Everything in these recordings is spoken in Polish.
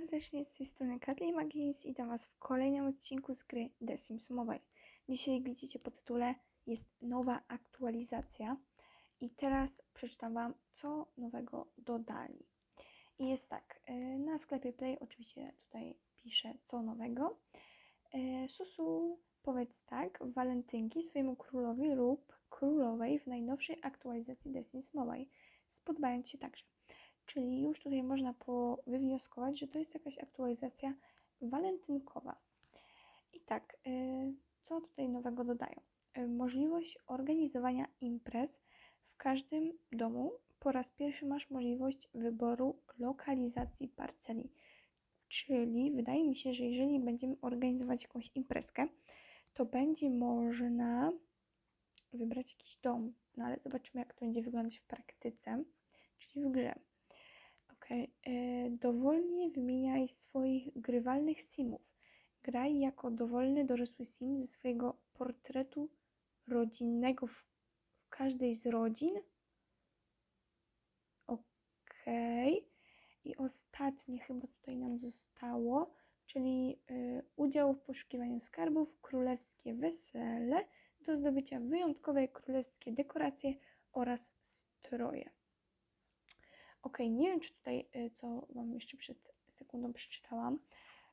serdecznie, z tej strony Kathleen Magins i witam Was w kolejnym odcinku z gry The Sims Mobile. Dzisiaj, jak widzicie po tytule, jest nowa aktualizacja i teraz przeczytam Wam, co nowego dodali. I jest tak, e, na sklepie Play oczywiście tutaj piszę, co nowego. E, Susu, powiedz tak, walentynki swojemu królowi lub królowej w najnowszej aktualizacji The Sims Mobile, spodobając się także. Czyli już tutaj można wywnioskować, że to jest jakaś aktualizacja walentynkowa. I tak, y, co tutaj nowego dodają? Y, możliwość organizowania imprez w każdym domu. Po raz pierwszy masz możliwość wyboru lokalizacji parceli. Czyli wydaje mi się, że jeżeli będziemy organizować jakąś imprezkę, to będzie można wybrać jakiś dom. No ale zobaczymy, jak to będzie wyglądać w praktyce, czyli w grze. Okay. Dowolnie wymieniaj swoich grywalnych simów. Graj jako dowolny dorosły sim ze swojego portretu rodzinnego w, w każdej z rodzin. Okej. Okay. I ostatnie chyba tutaj nam zostało, czyli y, udział w poszukiwaniu skarbów, królewskie wesele, do zdobycia wyjątkowe królewskie dekoracje oraz stroje. Ok, nie wiem, czy tutaj, y, co Wam jeszcze przed sekundą przeczytałam,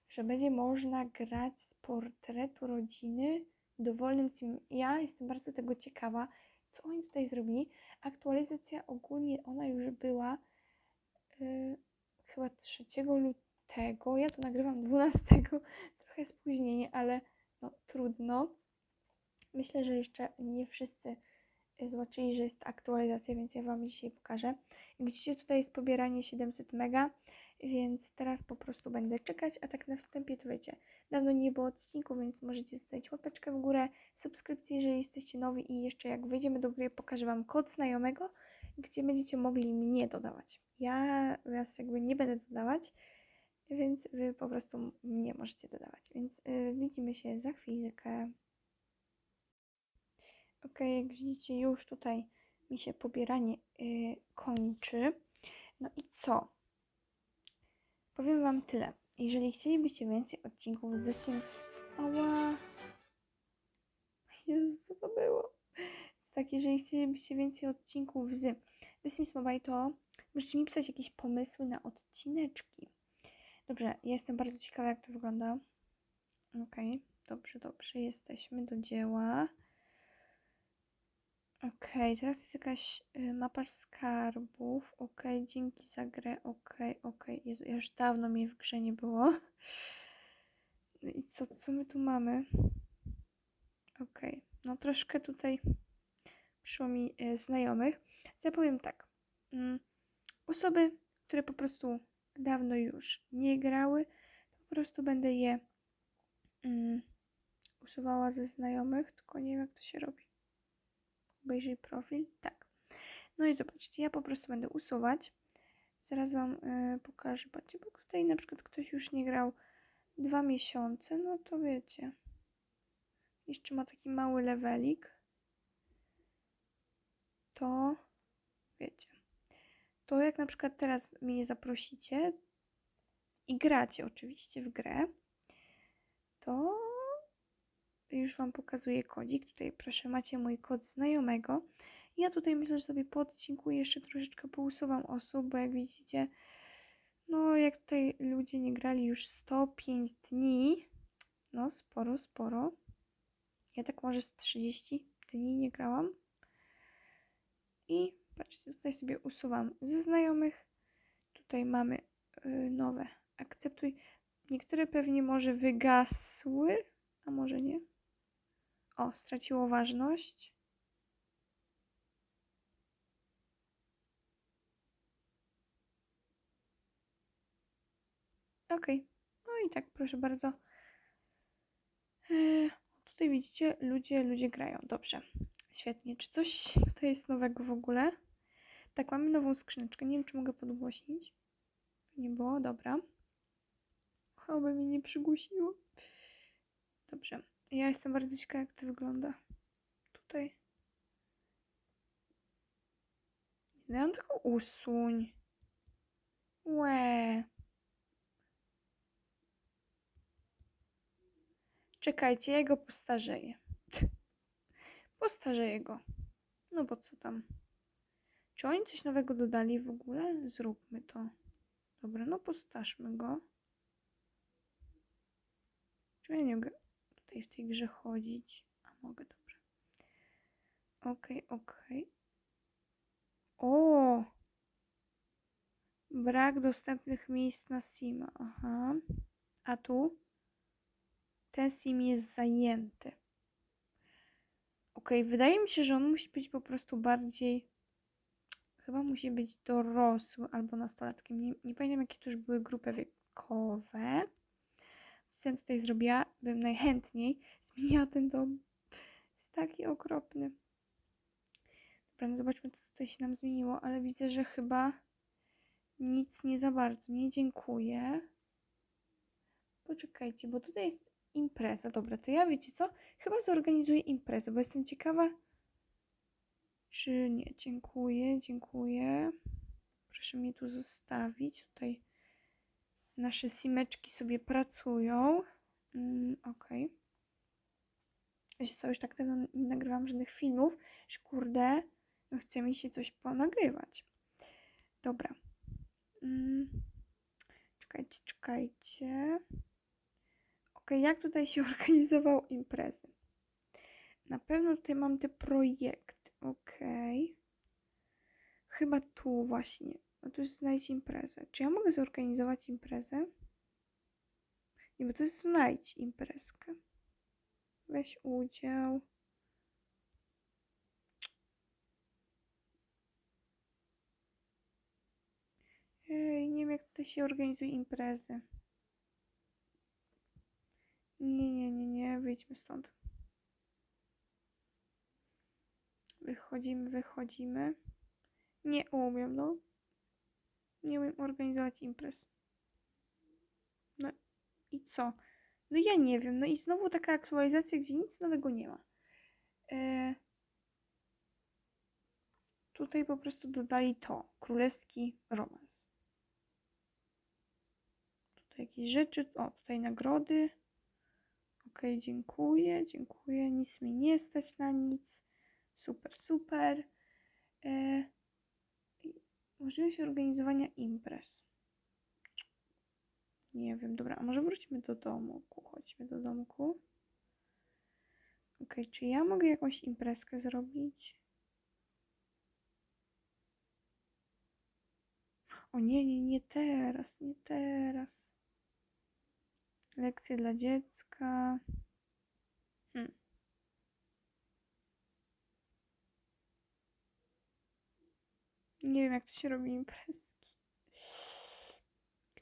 że będzie można grać z portretu rodziny dowolnym sim. Ja jestem bardzo tego ciekawa, co oni tutaj zrobili. Aktualizacja ogólnie, ona już była yy, chyba 3 lutego. Ja to nagrywam 12, trochę spóźnienie, ale no trudno. Myślę, że jeszcze nie wszyscy zobaczyli, że jest aktualizacja, więc ja Wam dzisiaj pokażę. Widzicie, tutaj jest pobieranie 700 mega, więc teraz po prostu będę czekać, a tak na wstępie to wiecie, dawno nie było odcinku, więc możecie zostawić łapeczkę w górę, subskrypcję, jeżeli jesteście nowi i jeszcze jak wyjdziemy do gry, pokażę Wam kod znajomego, gdzie będziecie mogli mnie dodawać. Ja Was jakby nie będę dodawać, więc Wy po prostu mnie możecie dodawać. Więc yy, widzimy się za chwilkę. Ok, jak widzicie, już tutaj mi się pobieranie yy, kończy. No i co? Powiem Wam tyle. Jeżeli chcielibyście więcej odcinków z The Sims... Ała! Jezu, co to było? Tak, jeżeli chcielibyście więcej odcinków z The Sims Mobile, to możecie mi pisać jakieś pomysły na odcineczki. Dobrze, ja jestem bardzo ciekawa, jak to wygląda. Ok, dobrze, dobrze, jesteśmy do dzieła. Okej, okay, teraz jest jakaś y, mapa skarbów. Okej, okay, dzięki za grę. Okej, okay, okej. Okay. Już dawno mi w grze nie było. No i co, co my tu mamy? Okej, no troszkę tutaj przyszło mi y, znajomych. Ja powiem tak. Mm, osoby, które po prostu dawno już nie grały, po prostu będę je mm, usuwała ze znajomych, tylko nie wiem jak to się robi obejrzyj profil, tak. No i zobaczcie, ja po prostu będę usuwać. Zaraz Wam y, pokażę, patrzcie, bo tutaj na przykład ktoś już nie grał dwa miesiące, no to wiecie. Jeszcze ma taki mały levelik. To wiecie. To jak na przykład teraz mnie zaprosicie i gracie oczywiście w grę, to już Wam pokazuję kodzik. Tutaj proszę, macie mój kod znajomego. Ja tutaj myślę, że sobie po odcinku jeszcze troszeczkę pousuwam osób, bo jak widzicie, no jak tutaj ludzie nie grali już 105 dni, no sporo, sporo. Ja tak może z 30 dni nie grałam. I patrzcie, tutaj sobie usuwam ze znajomych. Tutaj mamy yy, nowe. Akceptuj. Niektóre pewnie może wygasły, a może nie. O, straciło ważność. Ok. No i tak, proszę bardzo. Eee, tutaj widzicie, ludzie, ludzie grają. Dobrze. Świetnie. Czy coś tutaj jest nowego w ogóle? Tak, mamy nową skrzyneczkę. Nie wiem, czy mogę podgłośnić. Nie było, dobra. Oby mi nie przygłosiło. Dobrze. Ja jestem bardzo ciekawa, jak to wygląda. Tutaj. No nie, on tylko usuń. Łe. Czekajcie, ja go postarzeję. Postarzeję go. No bo co tam? Czy oni coś nowego dodali w ogóle? Zróbmy to. Dobra, no postarzmy go. Czy ja nie mogę? Tutaj w tej grze chodzić? A mogę, dobra. Okej, okej. O! Brak dostępnych miejsc na Sima. Aha. A tu? Ten Sim jest zajęty. Okej, wydaje mi się, że on musi być po prostu bardziej. Chyba musi być dorosły albo nastolatkiem. Nie, nie pamiętam, jakie to już były grupy wiekowe. Co ja tutaj zrobiła? Bym najchętniej zmieniła ten dom. Jest taki okropny. Dobra, no zobaczmy, co tutaj się nam zmieniło, ale widzę, że chyba nic nie za bardzo. Nie dziękuję. Poczekajcie, bo tutaj jest impreza. Dobra, to ja wiecie co? Chyba zorganizuję imprezę, bo jestem ciekawa, czy nie. Dziękuję, dziękuję. Proszę mnie tu zostawić. Tutaj nasze simeczki sobie pracują. Mm, Okej. Wiecie co, już tak dawno nie nagrywam żadnych filmów, że kurde, no chce mi się coś ponagrywać. Dobra. Mm. Czekajcie, czekajcie. Ok, jak tutaj się organizował imprezy? Na pewno tutaj mam te projekty. Ok. Chyba tu właśnie. No tu jest znajdź imprezę. Czy ja mogę zorganizować imprezę? Nie, bo to jest znajdź imprezkę. Weź udział. Ej, nie wiem jak tutaj się organizuje imprezy. Nie, nie, nie, nie, wyjdźmy stąd. Wychodzimy, wychodzimy. Nie umiem, no. Nie umiem organizować imprez. I co? No ja nie wiem. No i znowu taka aktualizacja, gdzie nic nowego nie ma. E... Tutaj po prostu dodali to. Królewski romans. Tutaj jakieś rzeczy. O, tutaj nagrody. Ok, dziękuję, dziękuję. Nic mi nie stać na nic. Super, super. E... Możliwość organizowania imprez. Nie wiem, dobra, a może wróćmy do domku. Chodźmy do domku. Ok, czy ja mogę jakąś imprezkę zrobić? O nie, nie, nie teraz, nie teraz. Lekcje dla dziecka. Hmm. Nie wiem, jak to się robi imprezki.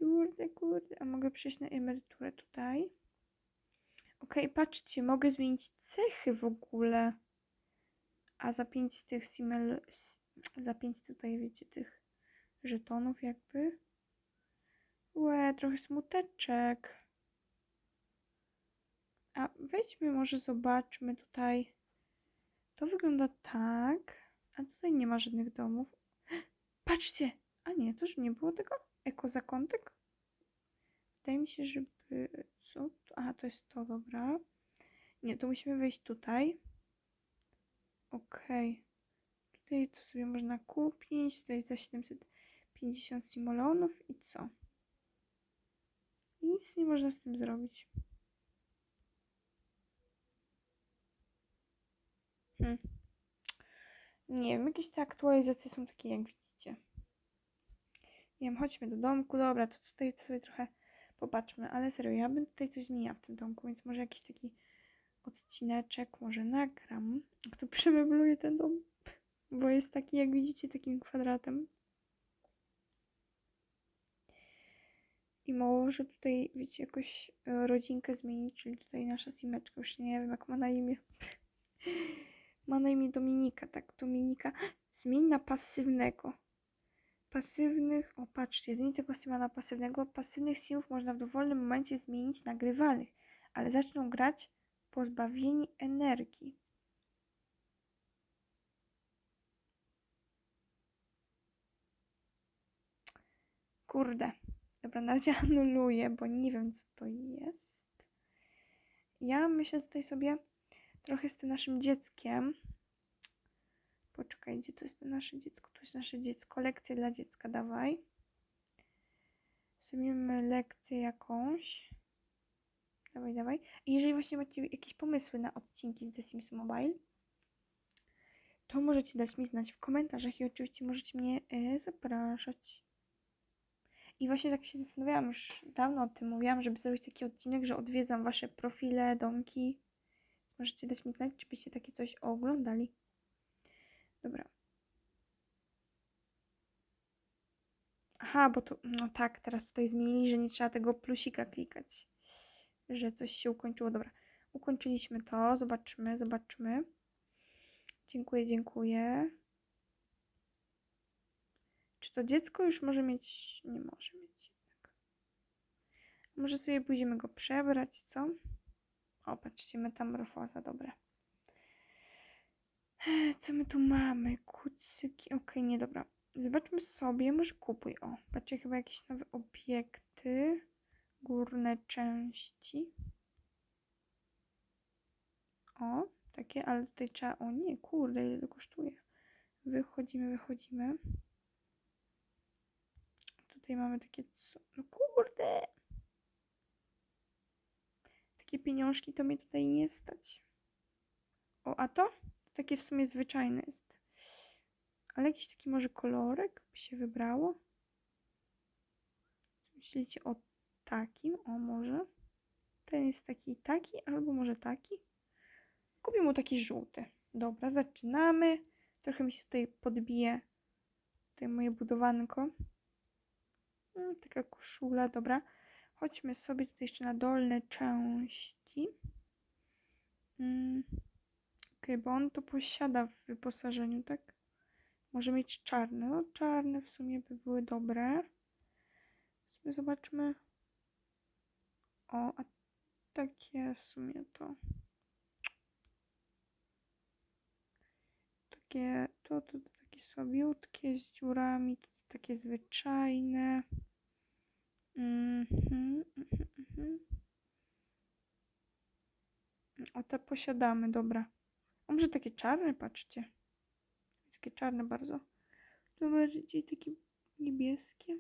Kurde, kurde. A mogę przejść na emeryturę tutaj? Ok, patrzcie, mogę zmienić cechy w ogóle. A za pięć tych simel... Za pięć tutaj, wiecie, tych żetonów jakby. Łe, trochę smuteczek. A wejdźmy, może zobaczmy tutaj. To wygląda tak. A tutaj nie ma żadnych domów. Patrzcie! A nie, to już nie było tego? Ekozakątek? Wydaje mi się, żeby... Co? Aha, to jest to, dobra. Nie, to musimy wejść tutaj. Okej. Okay. Tutaj to sobie można kupić. Tutaj za 750 simolonów i co? I nic nie można z tym zrobić. Hmm. Nie wiem, jakieś te aktualizacje są takie, jak widzicie. Nie wiem, chodźmy do domku. Dobra, to tutaj sobie trochę popatrzmy, ale serio, ja bym tutaj coś zmieniła w tym domku, więc może jakiś taki odcineczek może nagram. Kto przemebluje ten dom? Bo jest taki, jak widzicie, takim kwadratem. I może tutaj, wiecie, jakoś e, rodzinkę zmienić, czyli tutaj nasza simeczka, już nie wiem, jak ma na imię. ma na imię Dominika, tak, Dominika. Zmień na pasywnego. Pasywnych, o patrzcie, zmień tego sima na pasywnego. Pasywnych simów można w dowolnym momencie zmienić na grywalnych, ale zaczną grać pozbawieni energii. Kurde. Dobra, na razie anuluję, bo nie wiem co to jest. ja myślę tutaj sobie trochę z tym naszym dzieckiem. Poczekaj, gdzie to jest to nasze dziecko? Jest nasze dziecko. Lekcję dla dziecka, dawaj. Zrobimy lekcję jakąś. Dawaj, dawaj. I jeżeli właśnie macie jakieś pomysły na odcinki z The Sims Mobile, to możecie dać mi znać w komentarzach i oczywiście możecie mnie e, zapraszać. I właśnie tak się zastanawiałam, już dawno o tym mówiłam, żeby zrobić taki odcinek, że odwiedzam wasze profile, domki. Możecie dać mi znać, czy byście takie coś oglądali. Dobra. Aha, bo to, no tak, teraz tutaj zmienili, że nie trzeba tego plusika klikać. Że coś się ukończyło. Dobra, ukończyliśmy to. Zobaczmy, zobaczmy. Dziękuję, dziękuję. Czy to dziecko już może mieć? Nie może mieć. Może sobie pójdziemy go przebrać, co? O, patrzcie, metamorfoza, dobra. Co my tu mamy? Kucyki. Okej, nie, dobra. Zobaczmy sobie, może kupuj. O, patrzcie, chyba jakieś nowe obiekty. Górne części. O, takie, ale tutaj trzeba... O nie, kurde, ile to kosztuje. Wychodzimy, wychodzimy. Tutaj mamy takie? No kurde! Takie pieniążki to mnie tutaj nie stać. O, a to? Takie w sumie zwyczajne jest. Ale jakiś taki może kolorek by się wybrało? Myślicie o takim? O, może? Ten jest taki taki, albo może taki? Kupię mu taki żółty. Dobra, zaczynamy. Trochę mi się tutaj podbije tutaj moje budowanko. Mm, taka koszula, dobra. Chodźmy sobie tutaj jeszcze na dolne części. Mm. Okej, bo on to posiada w wyposażeniu, tak? Może mieć czarne. No czarne w sumie by były dobre. Zobaczmy. O, a takie w sumie to. Takie, to, to, to takie słabiutkie z dziurami, to, to takie zwyczajne. Mhm. O, te posiadamy, dobra. A może takie czarne, patrzcie. Takie czarne bardzo. To bardziej takie niebieskie.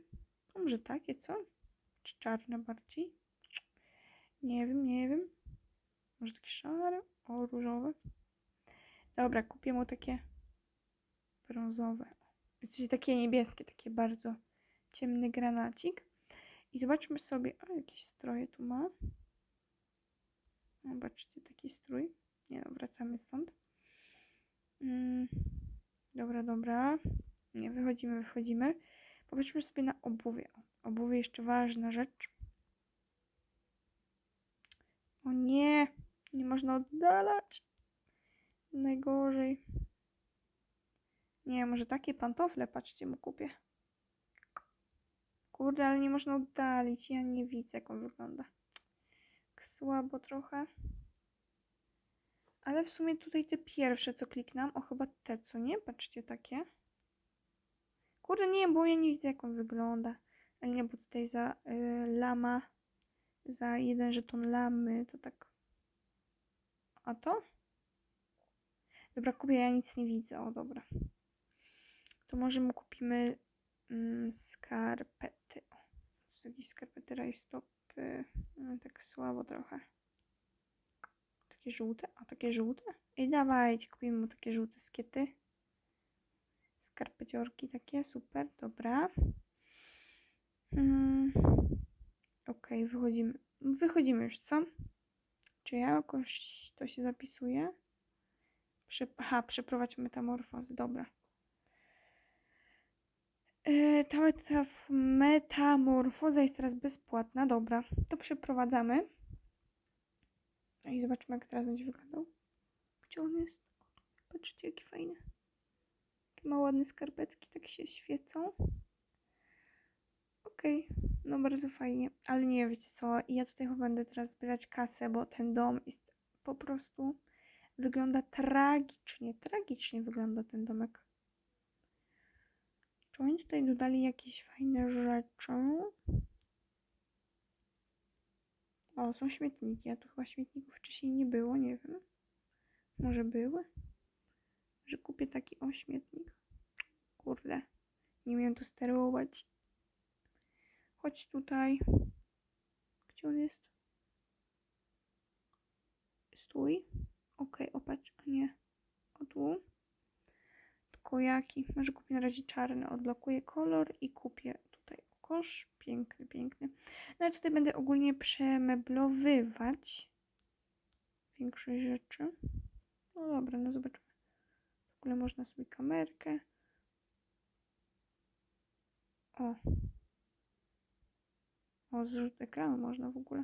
A może takie, co? Czy czarne bardziej? Nie wiem, nie wiem. Może takie szare? O, różowe. Dobra, kupię mu takie brązowe. Czyli takie niebieskie, takie bardzo ciemny granacik. I zobaczmy sobie, a jakieś stroje tu ma. Zobaczcie, taki strój. Nie no, wracamy stąd. Mm, dobra, dobra. Nie, wychodzimy, wychodzimy. Popatrzmy sobie na obuwie. Obuwie jeszcze ważna rzecz. O nie, nie można oddalać. Najgorzej. Nie, może takie pantofle, patrzcie, mu kupię. Kurde, ale nie można oddalić. Ja nie widzę, jak on wygląda. Tak słabo trochę. Ale w sumie tutaj te pierwsze, co kliknam, o chyba te, co nie? Patrzcie, takie. Kurde, nie, bo ja nie widzę, jak on wygląda. Ale nie, bo tutaj za y, lama, za jeden żeton lamy, to tak. A to? Dobra, kupię, ja nic nie widzę. O, dobra. To może mu kupimy mm, skarpety. O, jakieś skarpety rajstopy. No, tak słabo trochę. Takie żółte? A takie żółte? I dawajcie, kupimy mu takie żółte skiety. Skarpeciorki takie, super, dobra. Mm. Okej, wychodzimy. Wychodzimy już, co? Czy ja jakoś to się zapisuje? Prze Aha, przeprowadź metamorfozę, dobra. Yy, ta metaf metamorfoza jest teraz bezpłatna, dobra. To przeprowadzamy. No I zobaczmy, jak teraz będzie wyglądał. Gdzie on jest? Patrzcie, jaki fajny. Jakie ma ładne skarpetki, tak się świecą. Okej, no bardzo fajnie. Ale nie wiecie co, ja tutaj chyba będę teraz zbierać kasę, bo ten dom jest po prostu... Wygląda tragicznie, tragicznie wygląda ten domek. Czy oni tutaj dodali jakieś fajne rzeczy? O, są śmietniki, a tu chyba śmietników wcześniej nie było, nie wiem. Może były? Że kupię taki o śmietnik. Kurde, nie umiem to sterować. Chodź tutaj. Gdzie on jest? Stój. Okej, opatrz, a nie. O tu. Tylko jaki? Może kupię na razie czarny. Odblokuję kolor i kupię tutaj kosz. Piękny, piękny. No ja tutaj będę ogólnie przemeblowywać większość rzeczy. No dobra, no zobaczmy. W ogóle można sobie kamerkę. O. O, zrzut ekranu można w ogóle.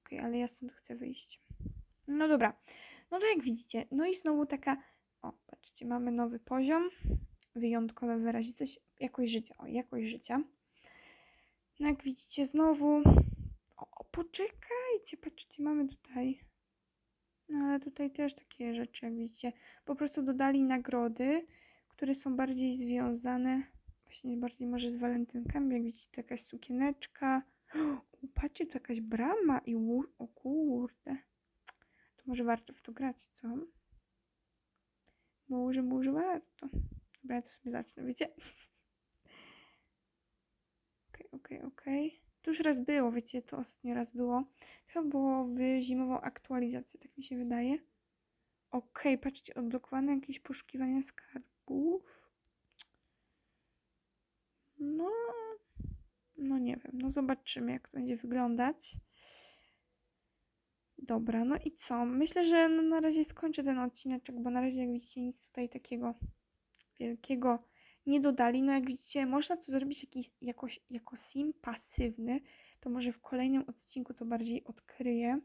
Ok, ale ja stąd chcę wyjść. No dobra. No to jak widzicie, no i znowu taka, o, patrzcie, mamy nowy poziom, wyjątkowe wyrazistość, jakość życia, o, jakość życia. No jak widzicie, znowu, o, poczekajcie, patrzcie, mamy tutaj, no ale tutaj też takie rzeczy, jak widzicie, po prostu dodali nagrody, które są bardziej związane, właśnie bardziej może z walentynkami, jak widzicie, to jakaś sukieneczka, o, patrzcie, tu jakaś brama i łóż, o kurde. To może warto w to grać, co? Może, może warto. Dobra, ja to sobie zacznę, wiecie? Okej, okej, okej. To już raz było, wiecie, to ostatnio raz było. Chyba było w zimową aktualizację, tak mi się wydaje. Okej, patrzcie, odblokowane jakieś poszukiwania skarbów. No, no nie wiem, no zobaczymy jak to będzie wyglądać. Dobra, no i co? Myślę, że na razie skończę ten odcineczek, bo na razie jak widzicie nic tutaj takiego wielkiego nie dodali. No jak widzicie, można to zrobić jakiś, jakoś, jako sim pasywny, to może w kolejnym odcinku to bardziej odkryję.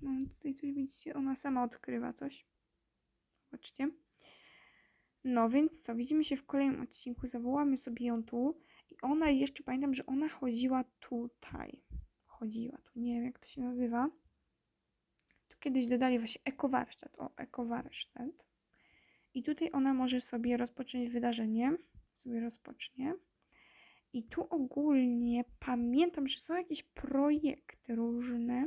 No tutaj coś widzicie, ona sama odkrywa coś. Zobaczcie. No więc co, widzimy się w kolejnym odcinku, zawołamy sobie ją tu i ona jeszcze, pamiętam, że ona chodziła tutaj. Chodziła tu, nie wiem jak to się nazywa. Tu kiedyś dodali właśnie ekowarsztat, o, ekowarsztat. I tutaj ona może sobie rozpocząć wydarzenie, sobie rozpocznie. I tu ogólnie pamiętam, że są jakieś projekty różne.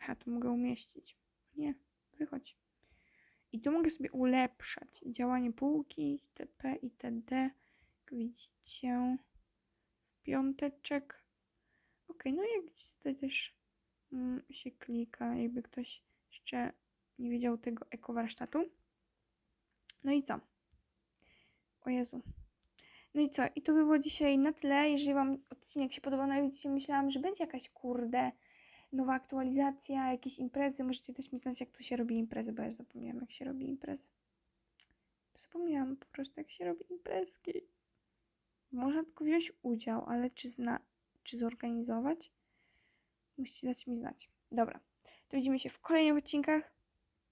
Aha, tu mogę umieścić. Nie, wychodź. I tu mogę sobie ulepszać działanie półki, itp. itd. Jak widzicie, w piąteczek. Ok, no jak tutaj też mm, się klika, jakby ktoś jeszcze nie wiedział tego ekowarsztatu. No i co? O Jezu. No i co? I to by było dzisiaj na tyle. Jeżeli Wam odcinek się podobał, no i widzicie, myślałam, że będzie jakaś kurde nowa aktualizacja, jakieś imprezy. Możecie też mi znać, jak tu się robi imprezy, bo ja zapomniałam, jak się robi imprezy. Zapomniałam po prostu, jak się robi imprezki. Można tylko wziąć udział, ale czy zna, czy zorganizować? Musicie dać mi znać. Dobra, to widzimy się w kolejnych odcinkach.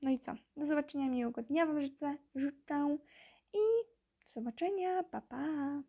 No i co? Do zobaczenia, miłego dnia Wam życzę, życzę i do zobaczenia, pa pa!